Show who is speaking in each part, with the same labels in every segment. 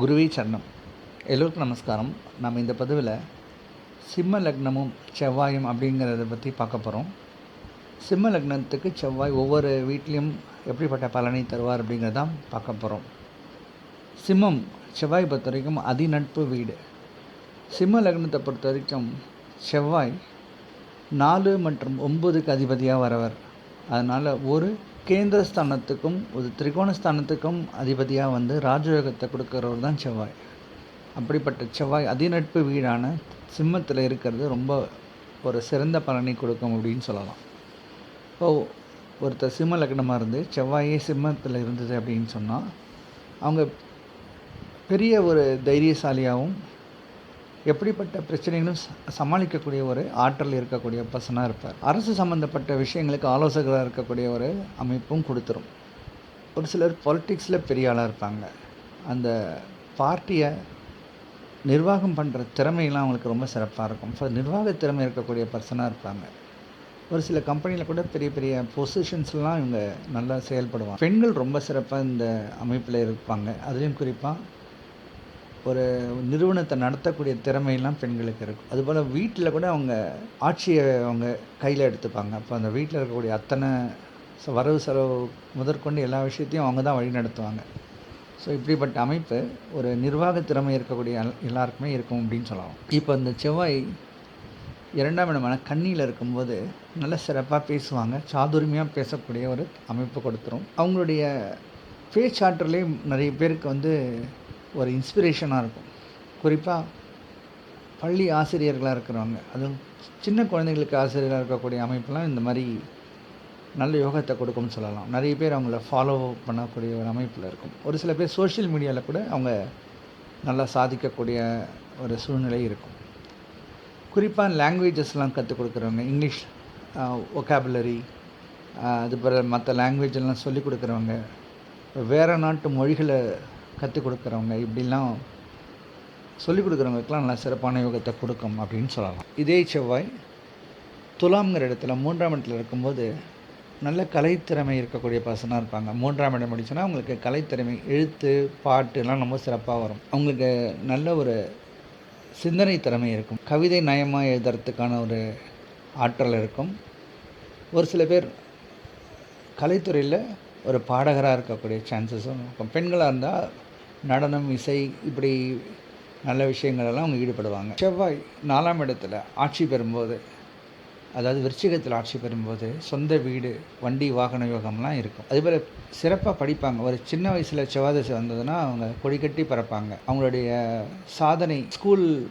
Speaker 1: குருவி சரணம். எல்லோருக்கும் நமஸ்காரம். நம்ம இந்த பதிவில் சிம்ம லக்னமும் செவ்வாயும் அப்படிங்கிறத பற்றி பார்க்க போகிறோம் சிம்ம லக்னத்துக்கு செவ்வாய் ஒவ்வொரு வீட்லேயும் எப்படிப்பட்ட பலனை தருவார் அப்படிங்கிறதான் பார்க்க போகிறோம் சிம்மம் செவ்வாய் பொறுத்த வரைக்கும் அதிநட்பு வீடு. சிம்ம லக்னத்தை பொறுத்த வரைக்கும் செவ்வாய் நாலு மற்றும் ஒம்பதுக்கு அதிபதியாக வரவர். அதனால் ஒரு கேந்திரஸ்தானத்துக்கும் ஒரு திரிகோணஸ்தானத்துக்கும் அதிபதியாக வந்து ராஜயோகத்தை கொடுக்குறவர் தான் செவ்வாய். அப்படிப்பட்ட செவ்வாய் அதிநட்பு வீடான சிம்மத்தில் இருக்கிறது ரொம்ப ஒரு சிறந்த பலனை கொடுக்கும் அப்படின்னு சொல்லலாம். இப்போ ஒருத்தர் சிம்ம லக்னமாக இருந்து செவ்வாயே சிம்மத்தில் இருந்தது அப்படின்னு சொன்னால் அவங்க பெரிய ஒரு தைரியசாலியாகவும் எப்படிப்பட்ட பிரச்சனைகளும் ச- சமாளிக்கக்கூடிய ஒரு ஆற்றல் இருக்கக்கூடிய பர்சனாக இருப்பார். அரசு சம்மந்தப்பட்ட விஷயங்களுக்கு ஆலோசகராக இருக்கக்கூடிய ஒரு அமைப்பும் கொடுத்துரும். ஒரு சிலர் பொலிட்டிக்ஸில் பெரிய ஆளாக இருப்பாங்க. அந்த பார்ட்டியை நிர்வாகம் பண்ணுற திறமையெல்லாம் அவங்களுக்கு ரொம்ப சிறப்பாக இருக்கும். ஸோ நிர்வாக திறமை இருக்கக்கூடிய பர்சனாக இருப்பாங்க. ஒரு சில கம்பெனியில் கூட பெரிய பெரிய பொசிஷன்ஸ்லாம் இவங்க நல்லா செயல்படுவாங்க. பெண்கள் ரொம்ப சிறப்பாக இந்த அமைப்பில் இருப்பாங்க. அதுலேயும் குறிப்பாக ஒரு நிறுவனத்தை நடத்தக்கூடிய திறமையெல்லாம் பெண்களுக்கு இருக்கும். அதுபோல் வீட்டில் கூட அவங்க ஆட்சியை அவங்க கையில் எடுத்துப்பாங்க. அப்போ அந்த வீட்டில் இருக்கக்கூடிய அத்தனை ச- வரவு செலவு முதற்கொண்டு எல்லா விஷயத்தையும் அவங்க தான் வழி நடத்துவாங்க ஸோ இப்படிப்பட்ட அமைப்பு ஒரு நிர்வாக திறமை இருக்கக்கூடிய எல்லாருக்குமே இருக்கும் அப்படின்னு சொல்லலாம். இப்போ இந்த செவ்வாய் இரண்டாம் இடமான கண்ணியில் இருக்கும்போது நல்ல சிறப்பாக பேசுவாங்க. சாதுரிமையாக பேசக்கூடிய ஒரு அமைப்பு கொடுத்துரும். அவங்களுடைய பேச்சாற்றலே நிறைய பேருக்கு வந்து ஒரு இன்ஸ்பிரேஷனாக இருக்கும். குறிப்பாக பள்ளி ஆசிரியர்களாக இருக்கிறவங்க அதுவும் சின்ன குழந்தைங்களுக்கு ஆசிரியராக இருக்கக்கூடிய அமைப்புலாம் இந்த மாதிரி நல்ல யோகத்தை கொடுக்கும்னு சொல்லலாம். நிறைய பேர் அவங்கள ஃபாலோ பண்ணக்கூடிய ஒரு அமைப்பில் இருக்கும். ஒரு சில பேர் சோஷியல் மீடியாவில் கூட அவங்க நல்லா சாதிக்கக்கூடிய ஒரு சூழ்நிலை இருக்கும். குறிப்பாக லாங்குவேஜஸ்லாம் கற்றுக் கொடுக்குறவங்க இங்கிலீஷ் ஒகாபுலரி அது பிற மற்ற லாங்குவேஜ் எல்லாம் சொல்லிக் கொடுக்குறவங்க வேறு நாட்டு மொழிகளை கற்றுக் கொடுக்குறவங்க இப்படிலாம் சொல்லிக் கொடுக்குறவங்களுக்குலாம் நல்லா சிறப்பான யோகத்தை கொடுக்கும் அப்படின்னு சொல்லலாம். இதே செவ்வாய் துலாம்ங்கிற இடத்துல மூன்றாம் இடத்துல இருக்கும்போது நல்ல கலைத்திறமை இருக்கக்கூடிய பர்சனாக இருப்பாங்க. மூன்றாம் இடம் முடிச்சுன்னா அவங்களுக்கு கலைத்திறமை எழுத்து பாட்டுலாம் ரொம்ப சிறப்பாக வரும். அவங்களுக்கு நல்ல ஒரு சிந்தனை திறமை இருக்கும். கவிதை நயமாக எழுதுறதுக்கான ஒரு ஆற்றல் இருக்கும். ஒரு சில பேர் கலைத்துறையில் ஒரு பாடகராக இருக்கக்கூடிய சான்சஸும் இருக்கும். பெண்களாக இருந்தால் நடனம் இசை இப்படி நல்ல விஷயங்களெல்லாம் அவங்க ஈடுபடுவாங்க. செவ்வாய் நாலாம் இடத்துல ஆட்சி பெறும்போது அதாவது விருச்சிகத்தில் ஆட்சி பெறும்போது சொந்த வீடு வண்டி வாகன யோகம்லாம் இருக்கும். அதுபோல் சிறப்பாக படிப்பாங்க. ஒரு சின்ன வயசில் செவ்வாதசை வந்ததுன்னா அவங்க கொடிக்கட்டி பறப்பாங்க. அவங்களுடைய சாதனை ஸ்கூல்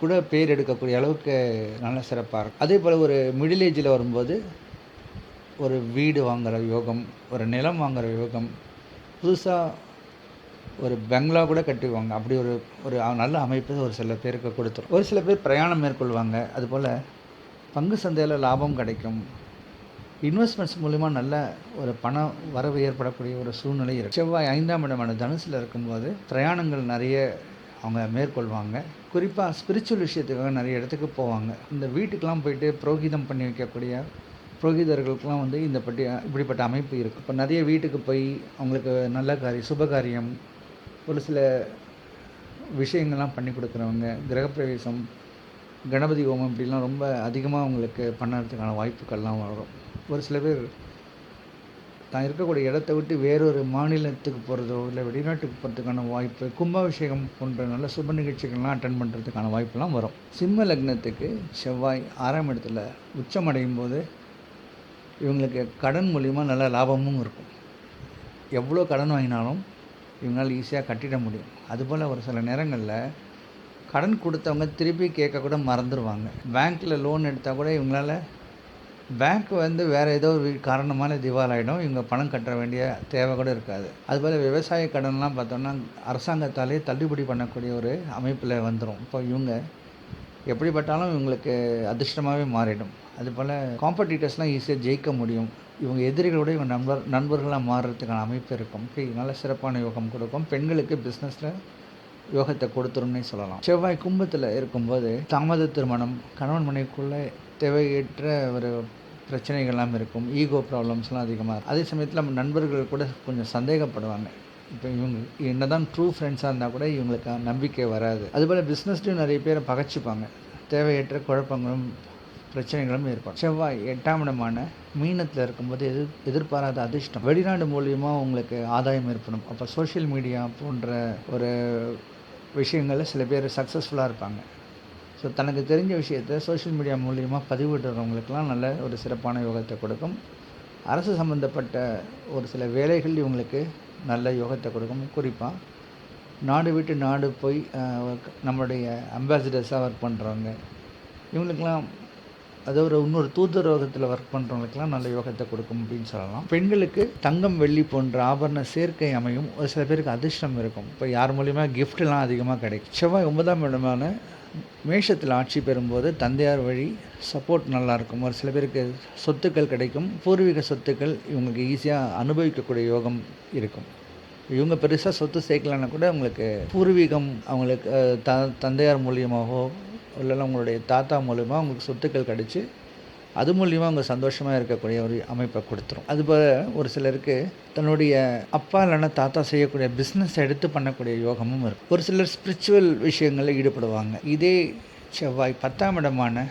Speaker 1: கூட பேர் எடுக்கக்கூடிய அளவுக்கு நல்ல சிறப்பாக இருக்கும். அதே போல் ஒரு மிடில் ஏஜில் வரும்போது ஒரு வீடு வாங்குகிற யோகம் ஒரு நிலம் வாங்குகிற யோகம் புதுசாக ஒரு பெங்களா கூட கட்டுவாங்க அப்படி ஒரு ஒரு நல்ல அமைப்பு ஒரு சில பேருக்கு கொடுத்துரும். ஒரு சில பேர் பிரயாணம் மேற்கொள்வாங்க. அதுபோல் பங்கு சந்தையில் லாபம் கிடைக்கும். இன்வெஸ்ட்மெண்ட்ஸ் மூலிமா நல்ல ஒரு பண வரவு ஏற்படக்கூடிய ஒரு சூழ்நிலை இருக்குது செவ்வாய் ஐந்தாம் இடமான தனுசில் இருக்கும்போது பிரயாணங்கள் நிறைய அவங்க மேற்கொள்வாங்க. குறிப்பாக ஸ்பிரிச்சுவல் விஷயத்துக்காக நிறைய இடத்துக்கு போவாங்க. இந்த வீட்டுக்கெலாம் போயிட்டு புரோகிதம் பண்ணி வைக்கக்கூடிய புரோகிதர்களுக்கெலாம் வந்து இந்த பட்டி இப்படிப்பட்ட அமைப்பு இருக்குது இப்போ நிறைய வீட்டுக்கு போய் அவங்களுக்கு நல்ல காரியம் சுபகாரியம் ஒரு சில விஷயங்கள்லாம் பண்ணி கொடுக்குறவங்க கிரகப்பிரவேசம் கணபதி ஹோமம் இப்படிலாம் ரொம்ப அதிகமாக அவங்களுக்கு பண்ணுறதுக்கான வாய்ப்புகள்லாம் வரும். ஒரு சில பேர் தான் இருக்கக்கூடிய இடத்த விட்டு வேறொரு மாநிலத்துக்கு போகிறதோ இல்லை வெளிநாட்டுக்கு போகிறதுக்கான வாய்ப்பு கும்பாபிஷேகம் போன்ற நல்ல சுப நிகழ்ச்சிகள்லாம் அட்டன் பண்ணுறதுக்கான வாய்ப்பெல்லாம் வரும். சிம்ம லக்னத்துக்கு செவ்வாய் ஆறாம் இடத்துல உச்சமடையும் போது இவங்களுக்கு கடன் மூலிமா நல்ல லாபமும் இருக்கும். எவ்வளோ கடன் வாங்கினாலும் இவங்களால் ஈஸியாக கட்டிட முடியும். அதுபோல் ஒரு சில நேரங்களில் கடன் கொடுத்தவங்க திருப்பி கேட்க கூட மறந்துடுவாங்க பேங்க்கில் லோன் எடுத்தால் கூட இவங்களால பேங்க் வந்து வேறு ஏதோ ஒரு காரணமான திவாலாயிடும். ஆகிடும் இவங்க பணம் கட்ட வேண்டிய தேவை கூட இருக்காது. அதுபோல் விவசாய கடன்லாம் பார்த்தோம்னா அரசாங்கத்தாலே தள்ளுபடி பண்ணக்கூடிய ஒரு அமைப்பில் வந்துடும் இப்போ இவங்க எப்படிப்பட்டாலும் இவங்களுக்கு அதிர்ஷ்டமாகவே மாறிடும். அதுபோல் காம்படிட்டர்ஸ்லாம் ஈஸியாக ஜெயிக்க முடியும். இவங்க எதிரிகளோட இவங்க நண்பர் நண்பர்களாக மாறுறதுக்கான அமைப்பு இருக்கும். இப்படி நல்ல சிறப்பான யோகம் கொடுக்கும். பெண்களுக்கு பிஸ்னஸில் யோகத்தை கொடுத்துருன்னே சொல்லலாம். செவ்வாய் கும்பத்தில் இருக்கும்போது தாமத திருமணம் கணவன் மனைவிக்குள்ளே தேவையற்ற ஒரு பிரச்சனைகள்லாம் இருக்கும். ஈகோ ப்ராப்ளம்ஸ்லாம் அதிகமாக இருக்கும். அதே சமயத்தில் நம்ம நண்பர்கள் கூட கொஞ்சம் சந்தேகப்படுவாங்க. இப்போ இவங்க என்ன தான் ட்ரூ ஃப்ரெண்ட்ஸாக இருந்தால் கூட இவங்களுக்கு நம்பிக்கை வராது. அதுபோல் பிஸ்னஸ்லையும் நிறைய பேரை பகைச்சிப்பாங்க. தேவையற்ற குழப்பங்களும் பிரச்சனைகளும் ஏற்படும். செவ்வாய் எட்டாம் இடமான மீனத்தில் இருக்கும்போது எதிர் எதிர்பாராத அதிர்ஷ்டம். வெளிநாடு மூலியமாக உங்களுக்கு ஆதாயம் ஏற்படும். அப்போ சோஷியல் மீடியா போன்ற ஒரு விஷயங்களில் சில பேர் சக்ஸஸ்ஃபுல்லாக இருப்பாங்க. ஸோ தனக்கு தெரிஞ்ச விஷயத்தை சோஷியல் மீடியா மூலியமாக பதிவிடுறவங்களுக்கெல்லாம் நல்ல ஒரு சிறப்பான யோகத்தை கொடுக்கும். அரசு சம்மந்தப்பட்ட ஒரு சில வேலைகள் இவங்களுக்கு நல்ல யோகத்தை கொடுக்கும். குறிப்பாக நாடு விட்டு நாடு போய் நம்மளுடைய அம்பாசிடர்ஸாக ஒர்க் பண்ணுறவங்க இவங்களுக்கெல்லாம் அது ஒரு இன்னொரு தூதரோகத்தில் ஒர்க் பண்ணுறவங்களுக்கெல்லாம் நல்ல யோகத்தை கொடுக்கும் அப்படின்னு சொல்லலாம். பெண்களுக்கு தங்கம் வெள்ளி போன்ற ஆபரண சேர்க்கை அமையும். ஒரு சில பேருக்கு அதிர்ஷ்டம் இருக்கும். இப்போ யார் மூலியமாக கிஃப்ட்லாம் அதிகமாக கிடைக்கும்? செவ்வாய் ஒன்பதாம் இடமான மேஷத்தில் ஆட்சி பெறும்போது தந்தையார் வழி சப்போர்ட் நல்லாயிருக்கும் ஒரு சில பேருக்கு சொத்துக்கள் கிடைக்கும். பூர்வீக சொத்துக்கள் இவங்களுக்கு ஈஸியாக அனுபவிக்கக்கூடிய யோகம் இருக்கும். இவங்க பெருசாக சொத்து சேர்க்கலன்னா கூட உங்களுக்கு பூர்வீகம் அவங்களுக்கு த தந்தையார் மூலியமாகவோ இல்லைன்னா உங்களுடைய தாத்தா மூலிமா அவங்களுக்கு சொத்துக்கள் கிடச்சி அது மூலிமா அவங்க சந்தோஷமாக இருக்கக்கூடிய ஒரு அமைப்பை கொடுத்துரும். அதுபோல் ஒரு சிலருக்கு தன்னுடைய அப்பா இல்லைன்னா தாத்தா செய்யக்கூடிய பிஸ்னஸ் எடுத்து பண்ணக்கூடிய யோகமும் இருக்கும். ஒரு சிலர் ஸ்பிரிச்சுவல் விஷயங்களில் ஈடுபடுவாங்க. இதே செவ்வாய் பத்தாம் இடமான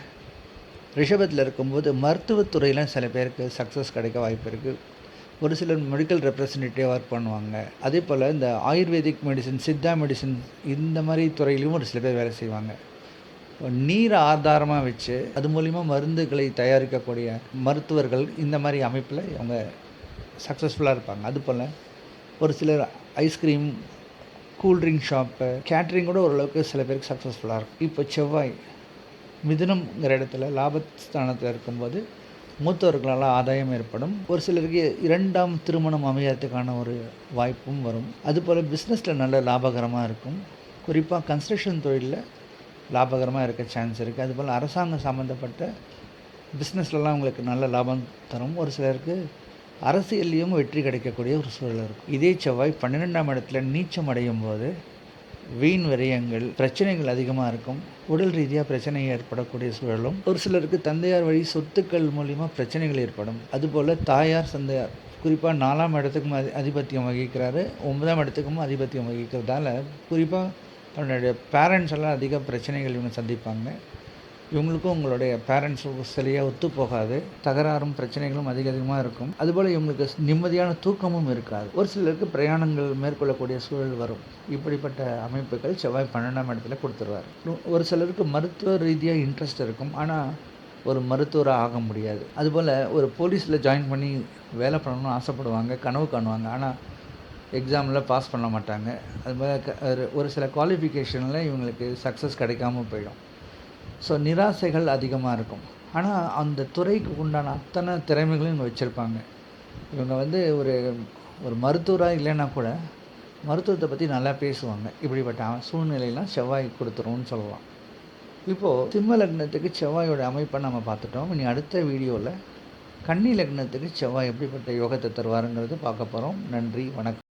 Speaker 1: ரிஷபத்தில் இருக்கும்போது மருத்துவத்துறையில் சில பேருக்கு சக்ஸஸ் கிடைக்க வாய்ப்பு இருக்குது ஒரு சிலர் மெடிக்கல் ரெப்ரசன்டேட்டிவ் ஒர்க் பண்ணுவாங்க. அதே போல் இந்த ஆயுர்வேதிக் மெடிசன் சித்தா மெடிசன் இந்த மாதிரி துறையிலையும் ஒரு சில பேர் வேலை செய்வாங்க. நீரை ஆதாரமாக வச்சு அது மூலிமா மருந்துகளை தயாரிக்கக்கூடிய மருத்துவர்கள் இந்த மாதிரி அமைப்பில் அவங்க சக்ஸஸ்ஃபுல்லாக இருப்பாங்க. அது போல் ஒரு சிலர் ஐஸ்கிரீம் கூல்ட்ரிங்க் ஷாப்பு கேட்ரிங் கூட ஓரளவுக்கு சில பேருக்கு சக்ஸஸ்ஃபுல்லாக இருக்கும். இப்போ செவ்வாய் மிதுனம்ங்கிற இடத்துல லாபஸ்தானத்தில் இருக்கும்போது மூத்தவர்களால் ஆதாயம் ஏற்படும். ஒரு சிலருக்கு இரண்டாம் திருமணம் அமையறதுக்கான ஒரு வாய்ப்பும் வரும். அதுபோல் பிஸ்னஸில் நல்ல லாபகரமாக இருக்கும். குறிப்பாக கன்ஸ்ட்ரக்ஷன் தொழிலில் லாபகரமாக இருக்க சான்ஸ் இருக்குது அதுபோல் அரசாங்கம் சம்மந்தப்பட்ட பிஸ்னஸ்லலாம் உங்களுக்கு நல்ல லாபம் தரும். ஒரு சிலருக்கு அரசியல்லையும் வெற்றி கிடைக்கக்கூடிய ஒரு சூழல் இருக்கும். இதே செவ்வாய் பன்னிரெண்டாம் இடத்துல நீச்சம் அடையும் போது வீண் விரயங்கள் பிரச்சனைகள் அதிகமாக இருக்கும். உடல் ரீதியாக பிரச்சனை ஏற்படக்கூடிய சூழலும் ஒரு சிலருக்கு தந்தையார் வழி சொத்துக்கள் மூலிமா பிரச்சனைகள் ஏற்படும். அதுபோல் தாயார் சந்தையார் குறிப்பாக நாலாம் இடத்துக்கும் அதிபத்தியம் வகிக்கிறாரு. ஒன்பதாம் இடத்துக்கும் அதிபத்தியம் வகிக்கிறதால குறிப்பாக தன்னுடைய பேரண்ட்ஸ் எல்லாம் அதிக பிரச்சனைகள் இவங்க சந்திப்பாங்க. இவங்களுக்கும் உங்களுடைய பேரண்ட்ஸுக்கும் சரியாக ஒத்து போகாது. தகராறும் பிரச்சனைகளும் அதிக அதிகமாக இருக்கும். அதுபோல் இவங்களுக்கு நிம்மதியான தூக்கமும் இருக்காது. ஒரு சிலருக்கு பிரயாணங்கள் மேற்கொள்ளக்கூடிய சூழல் வரும். இப்படிப்பட்ட அமைப்புகள் செவ்வாய் பன்னெண்டாம் இடத்துல கொடுத்துருவார். ஒரு சிலருக்கு மருத்துவ ரீதியாக இன்ட்ரெஸ்ட் இருக்கும். ஆனால் ஒரு மருத்துவராக ஆக முடியாது. அதுபோல் ஒரு போலீஸில் ஜாயின் பண்ணி வேலை பண்ணணும்னு ஆசைப்படுவாங்க கனவு காணுவாங்க. ஆனால் எக்ஸாமில் பாஸ் பண்ண மாட்டாங்க. அதுபோல் ஒரு சில குவாலிஃபிகேஷனில் இவங்களுக்கு சக்ஸஸ் கிடைக்காம போயிடும். ஸோ நிராசைகள் அதிகமாக இருக்கும். ஆனால் அந்த துறைக்கு உண்டான அத்தனை திறமைகளையும் இங்கே வச்சுருப்பாங்க. இவங்க வந்து ஒரு ஒரு மருத்துவராக இல்லைன்னா கூட மருத்துவத்தை பற்றி நல்லா பேசுவாங்க. இப்படிப்பட்ட சூழ்நிலையெல்லாம் செவ்வாய் கொடுத்துரும்னு சொல்லலாம். இப்போது சிம்ம லக்னத்துக்கு செவ்வாயோட அமைப்பை நம்ம பார்த்துட்டோம். இனி அடுத்த வீடியோவில் கன்னி லக்னத்துக்கு செவ்வாய் எப்படிப்பட்ட யோகத்தை தருவாருங்கிறது பார்க்க போகிறோம் நன்றி வணக்கம்.